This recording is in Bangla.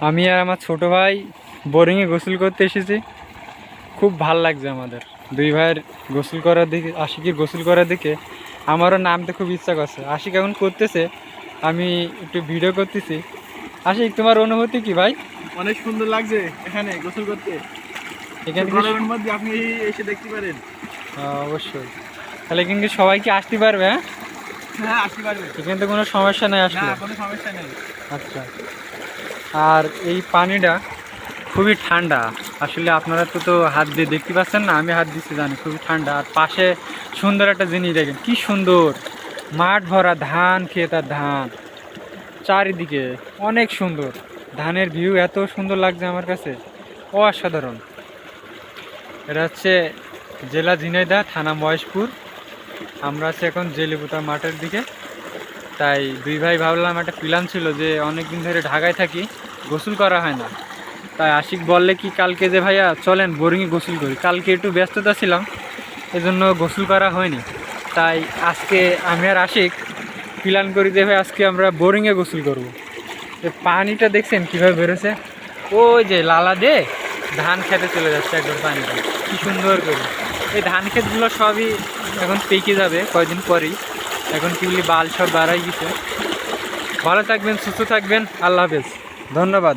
আমি আর আমার ছোট ভাই বোরিংয়ে গোসল করতে এসেছি। খুব ভালো লাগছে আমাদের। দুই ভাইয়ের গোসল করার দিকে আশিকের গোসল করার দিকে আমারও নামতে খুব ইচ্ছা করছে। আশিক এখন করতেছে আমি একটু ভিডিও করতেছি। আশিক তোমার অনুভূতি কি ভাই? অনেক সুন্দর লাগছে এখানে গোসল করতে। এখান মধ্যে আপনি এসে দেখতে পারেন। হ্যাঁ, অবশ্যই। তাহলে এখানে কি সবাই কি আসতে পারবে হ্যাঁ? হ্যাঁ আসতে পারবেন এখানে তো কোনো সমস্যা নেই আসলে। কোনো সমস্যা নেই। আচ্ছা। আর এই পানিটা খুবই ঠান্ডা। আসলে আপনারা তো তো হাত দিয়ে দেখতে পাচ্ছেন না, আমি হাত দিচ্ছি জানি, খুবই ঠান্ডা। আর পাশে সুন্দর একটা জিনিস দেখেন, কি সুন্দর! মাঠ ভরা ধান খেত আর ধান। চারিদিকে অনেক সুন্দর। ধানের ভিউ এত সুন্দর লাগছে আমার কাছে। অসাধারণ। এটা হচ্ছে জেলা ঝিনাইদহ, থানা মহেশপুর। আমরা আছি এখন জেলিপুতা মাঠের দিকে। তাই দুই ভাই ভাবলাম একটা প্ল্যান ছিল যে অনেক দিন ধরে ঢাকায় থাকি, গোসল করা হয় না। তাই আশিক বললে কি কালকে যে ভাইয়া, চলেন বোরিংয়ে গোসল করি। কালকে একটু ব্যস্ততা ছিলাম, এজন্য গোসল করা হয়নি। তাই আজকে আমি আর আশিক প্ল্যান করি যে ভাই, আজকে আমরা বোরিংয়ে গোসল করব। পানিটা দেখছেন কীভাবে বেরোছে ওই যে লালা দে, ধান খেতে চলে যাচ্ছে একবার পানিটা কী সুন্দর করে। এই ধান ক্ষেতগুলো সবই এখন পেকে যাবে কয়দিন পরেই। এখন কিগুলি বাল সব বাড়াই গেছে ভালো থাকবেন সুস্থ থাকবেন আল্লাহ হাফেজ। ধন্যবাদ।